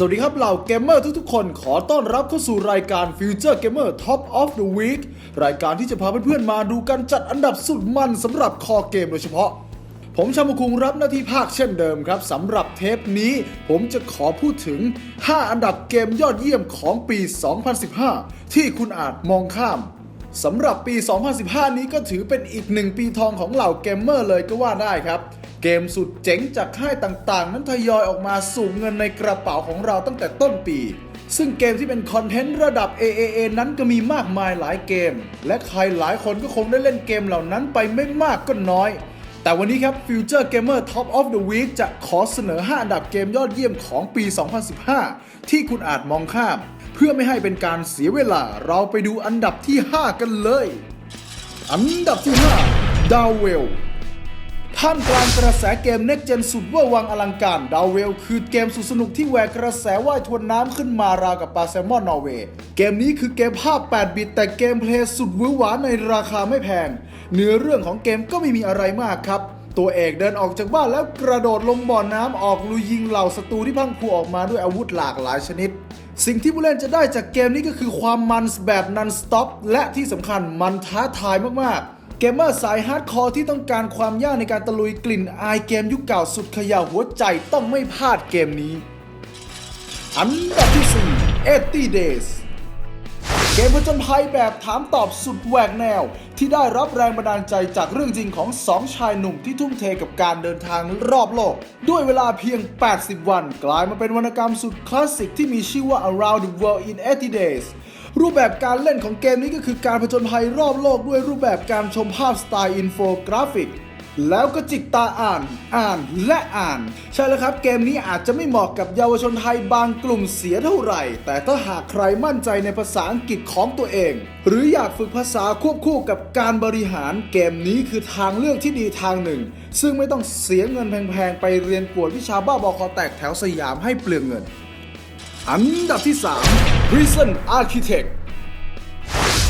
สวัสดีครับเหล่าเกมเมอร์ทุกๆคนขอต้อนรับเข้าสู่รายการ Future Gamer Top of the Week รายการที่จะพาเพื่อนๆมาดูการจัดอันดับสุดมันสำหรับคอเกมโดยเฉพาะ ผมชามุคุงรับหน้าที่ภาคเช่นเดิมครับสำหรับเทปนี้ ผมจะขอพูดถึง 5 อันดับเกมยอดเยี่ยมของปี 2015 ที่คุณอาจมองข้าม สำหรับปี 2015 นี้ก็ถือเป็นอีกหนึ่งปีทองของเหล่าเกมเมอร์เลยก็ว่าได้ครับเกมสุดเจ๋งจากค่ายต่างๆ นั้นทยอยออกมาสู่เงินในกระเป๋าของเราตั้งแต่ต้นปี ซึ่งเกมที่เป็นคอนเทนต์ระดับ AAA นั้นก็มีมากมายหลายเกม และใครหลายคนก็คงได้เล่นเกมเหล่านั้นไปไม่มากก็น้อย แต่วันนี้ครับ Future Gamer Top of the Week จะขอเสนอ 5 อันดับเกมยอดเยี่ยมของปี 2015 ที่คุณอาจมองข้าม พื่อไม่ให้เป็นการเสียเวลาเราไปดูอันดับที่ 5 กันเลย อันดับที่ 5 ดาวเวลท่ามกลางกระแสเกมเน็กเจนสุดวอร์วังอลังการดาวเวลคือเกมสุดสนุกที่แหวกกระแสว่ายทวนน้ำขึ้นมาราวกับปลาแซลมอนนอร์เวย์เกมนี้คือเกมภาพ 8 บิตแต่เกมเพลย์สุดหวือหวาในราคาไม่แพง เนื้อเรื่องของเกมก็ไม่มีอะไรมากครับ ตัวเอกเดินออกจากบ้านแล้วกระโดดลงบ่อน้ำออกลุยยิงเหล่าศัตรูที่พังพรูออกมาด้วยอาวุธหลากหลายชนิด สิ่งที่ผู้เล่นจะได้จากเกมนี้ก็คือความมันแบบนันสต็อปและที่สำคัญมันท้าทายมากๆ เกมเมอร์สายฮาร์ดคอร์ที่ต้องการความยากในการตะลุยกลิ่นอายเกมยุคเก่าสุดขย่าหัวใจต้องไม่พลาดเกมนี้ อันดับที่4 80 Days เกมผจญภัยแบบถามตอบสุดแหวกแนว ที่ได้รับแรงบันดาลใจจากเรื่องจริงของสองชายหนุ่มที่ทุ่มเทกับการเดินทางรอบโลก ด้วยเวลาเพียง 80 วัน กลายมาเป็นวรรณกรรมสุดคลาสสิกที่มีชื่อว่า Around the World in 80 Days รูปแบบการเล่นของเกมนี้ก็คือการผจญภัยรอบโลกด้วยรูปแบบการชมภาพสไตล์อินโฟกราฟิก แล้วก็จิกตาอ่านอ่านและอ่าน ใช่แล้วครับ เกมนี้อาจจะไม่เหมาะกับเยาวชนไทยบางกลุ่มเสียเท่าไหร่ แต่ถ้าหากใครมั่นใจในภาษาอังกฤษของตัวเอง หรืออยากฝึกภาษาควบคู่กับการบริหารเกมนี้คือทางเลือกที่ดีทางหนึ่ง ซึ่งไม่ต้องเสียเงินแพงๆ ไปเรียนกวดวิชาบ้าบอคอแตกแถวสยามให้เปลืองเงิน อันดับที่ 3 Prison Architect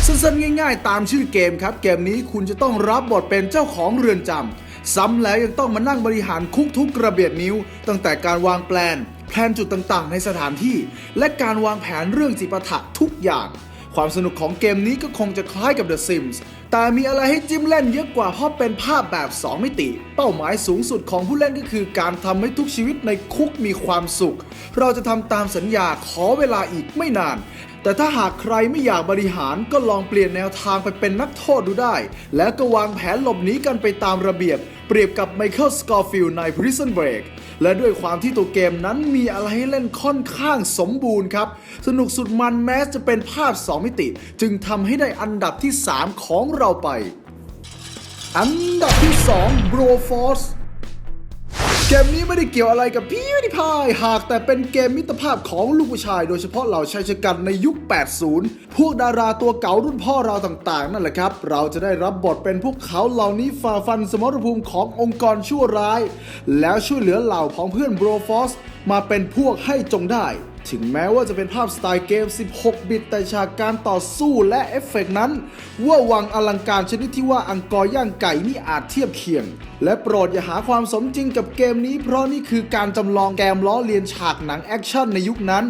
สั้นๆง่าย ๆ ตามชื่อเกมครับ เกมนี้คุณจะต้องรับบทเป็นเจ้าของเรือนจำซ้ำแล้วยังต้องมานั่งบริหารคุกทุกกระเบียดนิ้ว ตั้งแต่การวางแปลนแพลนจุดต่างๆ ในสถานที่ และการวางแผนเรื่องจิปาถะทุกอย่าง ความสนุกของเกมนี้ก็คงจะคล้ายกับ The Sims แต่มีอะไรให้จิ้มเล่นเยอะกว่าเพราะเป็นภาพแบบ 2 มิติ เป้าหมายสูงสุดของผู้เล่นก็คือการทำให้ทุกชีวิตในคุกมีความสุข เราจะทำตามสัญญาขอเวลาอีกไม่นาน แต่ถ้าหากใครไม่อยากบริหารก็ลองเปลี่ยนแนวทางไปเป็นนักโทษดูได้ แล้วก็วางแผนหลบหนีกันไปตามระเบียบ เปรียบกับไมเคิลสกอร์ฟิลใน Prison Break และด้วยความที่ตัวเกมนั้นมีอะไรให้เล่นค่อนข้างสมบูรณ์ครับ สนุกสุดมันแม้จะเป็นภาพ 2 มิติ จึงทำให้ได้อันดับที่ 3 ของเราไป อันดับที่ 2 Bro Force เกมนี้ไม่ได้เกี่ยวอะไรกับพี่ดิพายหากแต่เป็นเกมมิตรภาพของลูกผู้ชาย โดยเฉพาะเหล่าชายชะกันในยุค 80 พวกดาราตัวเก่ารุ่นพ่อเราต่างๆ นั่นแหละครับ เราจะได้รับบทเป็นพวกเขาเหล่านี้ฝ่าฟันสมรภูมิขององค์กรชั่วร้าย แล้วช่วยเหลือเหล่าของเพื่อนโบรฟอสมาเป็นพวกให้จงได้ ถึงแม้ว่าจะเป็นภาพสไตล์เกม 16 บิต แต่ฉากการต่อสู้และเอฟเฟกต์นั้นว่าวังอลังการชนิดที่ว่าอังกอร์ย่างไก่นี่อาจเทียบเคียง และโปรดอย่าหาความสมจริงกับเกมนี้ เพราะนี่คือการจำลองแกมล้อเลียนฉากหนังแอคชั่นในยุคนั้น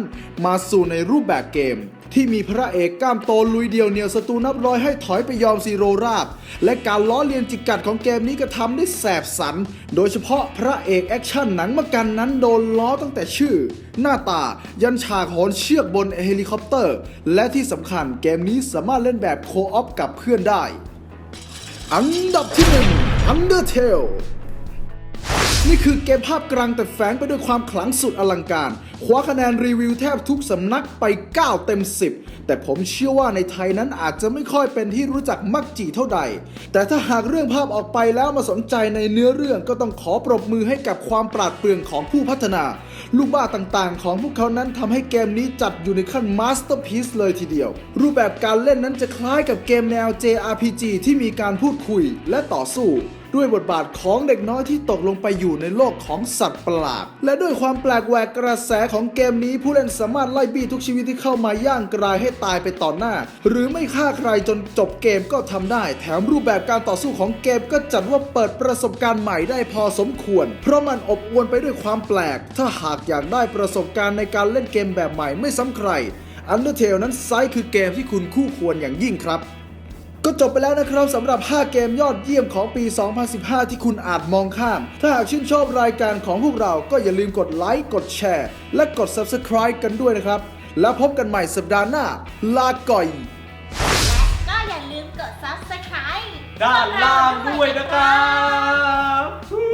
มาสู่ในรูปแบบเกม ที่มีพระเอกกล้ามโตลุยเดียวเหนียวศัตรูนับร้อยให้ถอยไปยอมซีโรราบ และการล้อเลียนจิกกัดของเกมนี้ก็ทำได้แสบสัน โดยเฉพาะพระเอกแอคชั่นหนังมกันนั้นโดนล้อตั้งแต่ชื่อ หน้าตา ยันฉากโหนเชือกบนเฮลิคอปเตอร์ และที่สำคัญเกมนี้สามารถเล่นแบบโคออฟกับเพื่อนได้ อันดับที่1 Undertale นี่คือเกมภาพกลางแต่แฝงไปด้วยความขลังสุดอลังการคว้าคะแนนรีวิวแทบทุกสำนักไป 9 เต็ม 10 แต่ผมเชื่อว่าในไทยนั้นอาจจะไม่ค่อยเป็นที่รู้จักมักจีเท่าใด แต่ถ้าหากเรื่องภาพออกไปแล้วมาสนใจในเนื้อเรื่องก็ต้องขอปรบมือให้กับความปราดเปรื่องของผู้พัฒนา ลูกบ้าต่างๆ ของพวกเขานั้นทำให้เกมนี้จัดอยู่ในขั้นมาสเตอร์พีซเลยทีเดียว รูปแบบการเล่นนั้นจะคล้ายกับเกมแนว JRPG ที่มีการพูดคุยและต่อสู้ ด้วยบทบาทของเด็กน้อยที่ตกลงไปอยู่ในโลกของสัตว์ประหลาด และด้วยความแปลกแหวกกระแสของเกมนี้ผู้เล่นสามารถไล่บี้ทุกชีวิตที่เข้ามาย่างกรายให้ตายไปต่อหน้า หรือไม่ฆ่าใครจนจบเกมก็ทำได้ แถมรูปแบบการต่อสู้ของเกมก็จัดว่าเปิดประสบการณ์ใหม่ได้พอสมควร เพราะมันอบอวลไปด้วยความแปลก ถ้าหากอยากได้ประสบการณ์ในการเล่นเกมแบบใหม่ไม่ซ้ำใคร Undertale นั้นไซส์คือเกมที่คุณคู่ควรอย่างยิ่งครับ ก็จบไปแล้วนะครับสำหรับ 5 เกมยอดเยี่ยมของปี 2015 ที่คุณอาจมองข้าม ถ้าหากชื่นชอบรายการของพวกเราก็อย่าลืมกดไลค์ กดแชร์ และกด Subscribe กันด้วยนะครับ แล้วพบกันใหม่สัปดาห์หน้า ลาก่อย ก็อย่าลืมกด subscribe ด้านล่างด้วยนะครับ